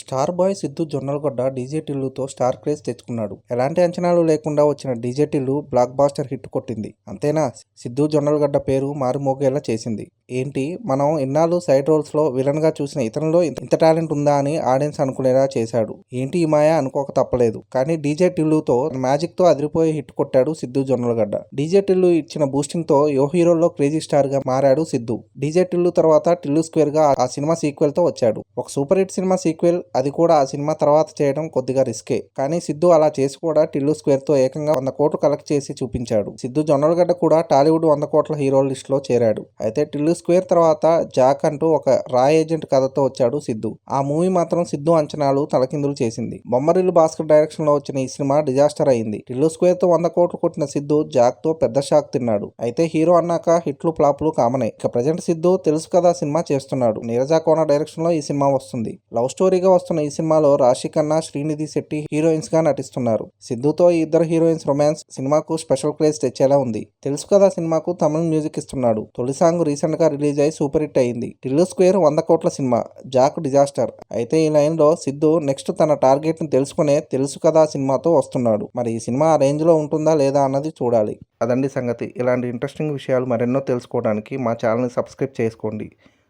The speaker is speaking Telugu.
Star boy Siddhu Jonnalagadda DJ టిల్లుతో star craze తెచ్చుకున్నాడు. ఎలాంటి అంచనాలు లేకుండా వచ్చిన DJ Tillu blockbuster hit కొట్టింది. అంతేనా? సిద్ధు జొన్నలగడ్డ పేరు మారుమోగేలా చేసింది. ఏంటి? మనం ఇన్నాళ్ళు సైడ్ రోల్స్లో విలన్గా చూసిన ఇతనిలో ఇంత టాలెంట్ ఉందా అని ఆడియన్స్ అనుకునేలా చేశాడు. ఏంటి ఈ మాయ అనుకోక తప్పలేదు. కానీ డీజే టిల్లుతో మ్యాజిక్తో అదిరిపోయే హిట్ కొట్టాడు సిద్ధు జొన్నలగడ్డ. డీజే టిల్లు ఇచ్చిన బూస్టింగ్తో యో హీరోల్లో క్రేజీ స్టార్గా మారాడు సిద్ధు. డీజే టిల్లు తర్వాత టిల్లు స్క్వేర్గా ఆ సినిమా సీక్వెల్తో వచ్చాడు. ఒక సూపర్ హిట్ సినిమా సీక్వెల్ అది కూడా ఆ సినిమా తర్వాత చేయడం కొద్దిగా రిస్కే కానీ సిద్ధు అలా చేసి కూడా టిల్లు స్క్వేర్తో ఏకంగా వంద కోట్లు కలెక్ట్ చేసి చూపించాడు. సిద్ధు జొన్నలగడ్డ కూడా టాలీవుడ్ వంద కోట్ల హీరోల లిస్ట్లో చేరాడు. అయితే టిల్లు స్క్వేర్ తర్వాత జాక్ అంటూ ఒక రా ఏజెంట్ కథతో వచ్చాడు సిద్ధు. ఆ మూవీ మాత్రం సిద్ధు అంచనాలు తలకిందులు చేసింది. బొమ్మరిల్లు భాస్కర్ డైరెక్షన్లో వచ్చిన ఈ సినిమా డిజాస్టర్ అయింది. టిల్లు స్క్వేర్తో వంద కోట్లు కొట్టిన సిద్ధు జాక్తో పెద్ద షాక్ తిన్నాడు. అయితే హీరో అన్నాక హిట్లు ఫ్లాప్లు కామనే. ఇక ప్రజెంట్ సిద్ధు తెలుసు కదా సినిమా చేస్తున్నాడు. నీరజా కోన డైరెక్షన్లో ఈ సినిమా వస్తుంది. లవ్ స్టోరీగా వస్తున్న ఈ సినిమాలో రాశి ఖన్నా శ్రీనిధి శెట్టి హీరోయిన్స్గా నటిస్తున్నారు. సిద్ధుతో ఈ ఇద్దరు హీరోయిన్స్ రొమాన్స్ సినిమాకు స్పెషల్ క్రేజ్ తెచ్చేలా ఉంది. తెలుసు కదా సినిమాకు తమిళ మ్యూజిక్ ఇస్తున్నాడు. తొలి సాంగ్ రీసెంట్గా రిలీజ్ అయి సూపర్ హిట్ అయింది. టిల్లు స్క్వేర్ వంద కోట్ల సినిమా జాక్ డిజాస్టర్. అయితే ఈ లైన్లో సిద్ధు నెక్స్ట్ తన టార్గెట్ని తెలుసుకునే తెలుసు కదా సినిమాతో వస్తున్నాడు. మరి ఈ సినిమా ఆ రేంజ్లో ఉంటుందా లేదా అన్నది చూడాలి. అదండి సంగతి. ఇలాంటి ఇంట్రెస్టింగ్ విషయాలు మరెన్నో తెలుసుకోవడానికి మా ఛానల్ని సబ్స్క్రైబ్ చేసుకోండి.